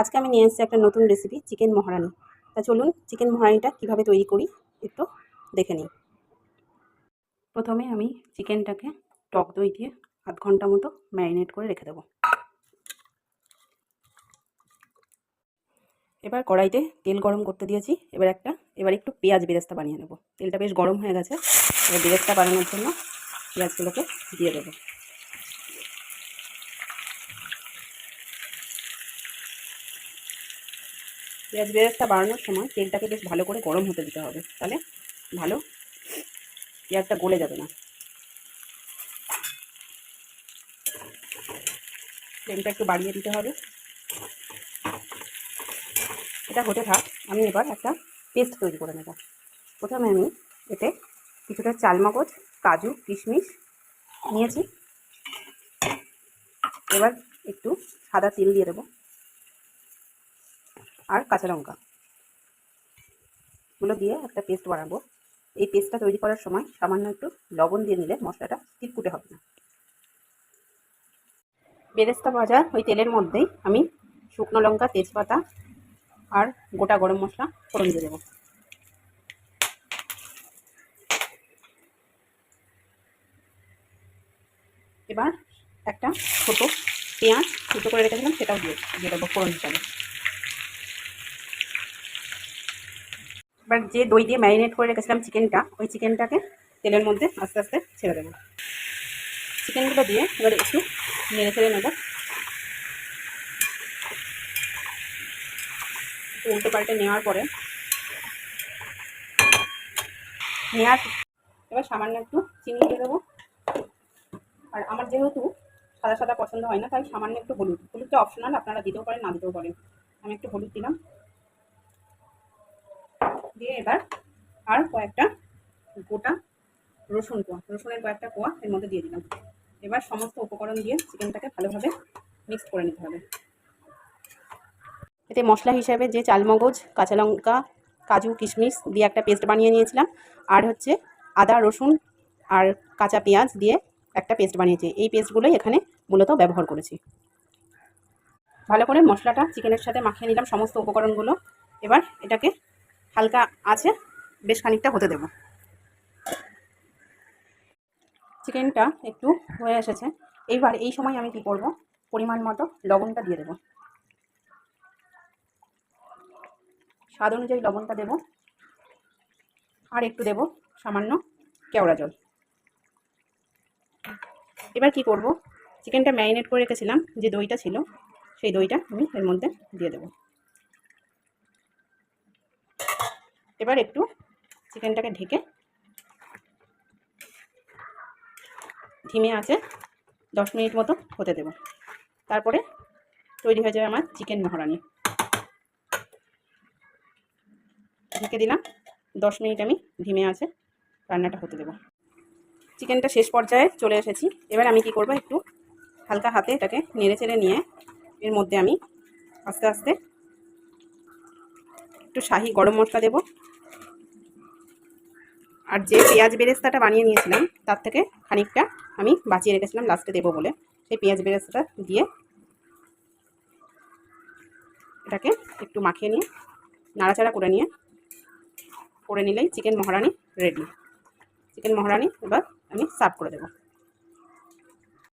আজকে আমি নিয়ে এসেছি একটা নতুন রেসিপি চিকেন মহারানি। তা চলুন চিকেন মহারানিটা কীভাবে তৈরি করি, একটু দেখে নিই। প্রথমে আমি চিকেনটাকে টক দই দিয়ে আধ ঘণ্টা মতো ম্যারিনেট করে রেখে দেবো। এবার কড়াইতে তেল গরম করতে দিয়েছি। এবার একটা, এবার একটু পেঁয়াজ বেরেস্তা বানিয়ে নেব। তেলটা বেশ গরম হয়ে গেছে। এবার বেরেস্তা বানানোর জন্য পেঁয়াজগুলোকে দিয়ে দেবো। পেঁয়াজ বেরেস্তা বাড়ানোর সময় তেলটাকে বেশ ভালো করে গরম হতে দিতে হবে। তাহলে ভালো পেঁয়াজটা গলে যাবে না। ফ্লেমটা একটু বাড়িয়ে দিতে হবে। এটা হতে থাক, আমি এবার একটা পেস্ট তৈরি করে নেব। প্রথমে আমি এতে কিছুটা চালমগজ, কাজু, কিশমিশ নিয়েছি। এবার একটু সাদা তেল দিয়ে দেবো। আর কাঁচা লঙ্কা। গুলো দিয়ে একটা পেস্ট বানাবো। এই পেস্টটা তৈরি করার সময় সামান্য একটু লবণ দিয়ে নিলে মশলাটা চিটকুটে হবে না। বেরেস্তা ভাজা ওই তেলের মধ্যেই আমি শুকনো লঙ্কা, তেজপাতা আর গোটা গরম মশলা ফোড়ন দিয়ে দেবো। এবার একটা ছোটো পেঁয়াজ, ছোটো করে রেখেছিলাম সেটাও দিয়ে দিয়ে দেবো ফোড়ন হিসাবে। এবার যে দই দিয়ে ম্যারিনেট করে রেখেছিলাম চিকেনটা, ওই চিকেনটাকে তেলের মধ্যে আস্তে আস্তে ছেড়ে দেবো। চিকেনগুলো দিয়ে এবার একটু নেড়ে ছেড়ে নেব। উল্টে পাল্টে নেওয়ার পরে নেওয়ার এবার সামান্য একটু চিনি দিয়ে দেবো। আর আমার যেহেতু সাদা সাদা পছন্দ হয় না, তাই সামান্য একটু হলুদ। হলুদটা অপশনাল আপনারা দিতেও পারেন, না দিতেও পারেন। আমি একটু হলুদ দিলাম। দিয়ে এবার আর কয়েকটা গোটা রসুন কোয়া, রসুনের কয়েকটা কোয়া এর মধ্যে দিয়ে দিলাম। এবার সমস্ত উপকরণ দিয়ে চিকেনটাকে ভালোভাবে মিক্স করে নিতে হবে। এতে মশলা হিসাবে যে চালমগজ, কাঁচা লঙ্কা, কাজু, কিশমিশ দিয়ে একটা পেস্ট বানিয়ে নিয়েছিলাম। আর হচ্ছে আদা, রসুন আর কাঁচা পেঁয়াজ দিয়ে একটা পেস্ট বানিয়েছি। এই পেস্টগুলোই এখানে মূলত ব্যবহার করেছি। ভালো করে মশলাটা চিকেনের সাথে মাখিয়ে নিলাম সমস্ত উপকরণগুলো। এবার এটাকে হালকা আছে, বেশ খানিকটা হতে দেব। চিকেনটা একটু হয়ে এসেছে। এইবার এই সময় আমি কি করব? পরিমাণ মতো লবণটা দিয়ে দেব। স্বাদ অনুযায়ী লবণটা দেব। আর একটু দেব সামান্য কেওড়া জল। এবার কি করব? চিকেনটা ম্যারিনেট করে রেখেছিলাম, যে দইটা ছিল, সেই দইটা আমি এর মধ্যে দিয়ে দেবো। এবার একটু চিকেনটাকে ঢেকে ধিমে আছে দশ মিনিট মতো হতে দেব। তারপরে তৈরি হয়ে যাবে আমার চিকেন মহারানি। ঢেকে দিলাম, দশ মিনিট আমি ধিমে আছে, রান্নাটা হতে দেব। চিকেনটা শেষ পর্যায়ে চলে এসেছি। এবার আমি কি করব একটু হালকা হাতে এটাকে নেড়ে চেড়ে নিয়ে এর মধ্যে আমি আস্তে আস্তে একটু শাহি গরম মশলা দেবো। আর যে পেঁয়াজ বেরেস্তাটা বানিয়ে নিয়েছিলাম, তার থেকে খানিকটা আমি বাঁচিয়ে রেখেছিলাম, লাস্টে দেবো বলে। সেই পেঁয়াজ বেরেস্তাটা দিয়ে এটাকে একটু মাখিয়ে নিয়ে, নাড়াচাড়া করে নিয়ে, করে নিলেই চিকেন মহারানি রেডি চিকেন মহারানি এবার আমি সার্ভ করে দেবো।